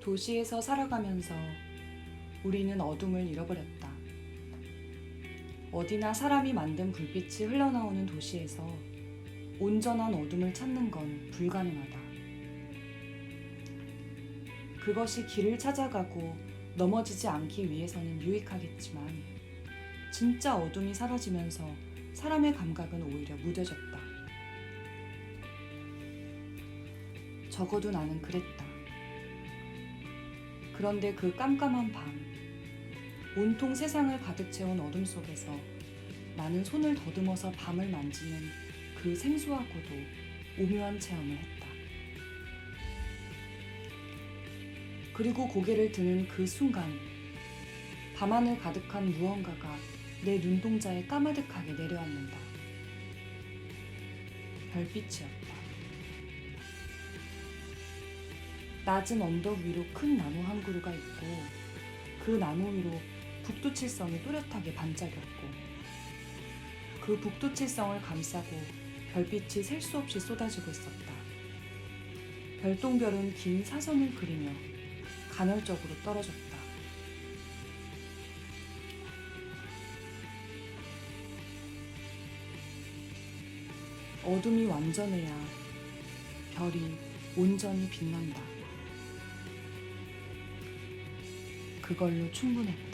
도시에서 살아가면서 우리는 어둠을 잃어버렸다. 어디나 사람이 만든 불빛이 흘러나오는 도시에서 온전한 어둠을 찾는 건 불가능하다. 그것이 길을 찾아가고 넘어지지 않기 위해서는 유익하겠지만 진짜 어둠이 사라지면서 사람의 감각은 오히려 무뎌졌다. 적어도 나는 그랬다. 그런데 그 깜깜한 밤, 온통 세상을 가득 채운 어둠 속에서 나는 손을 더듬어서 밤을 만지는 그 생소하고도 오묘한 체험을 했다. 그리고 고개를 드는 그 순간, 밤하늘 가득한 무언가가 내 눈동자에 까마득하게 내려앉는다. 별빛이었다. 낮은 언덕 위로 큰 나무 한 그루가 있고 그 나무 위로 북두칠성이 또렷하게 반짝였고 그 북두칠성을 감싸고 별빛이 셀 수 없이 쏟아지고 있었다. 별똥별은 긴 사선을 그리며 간헐적으로 떨어졌다. 어둠이 완전해야 별이 온전히 빛난다. 그걸로 충분했다.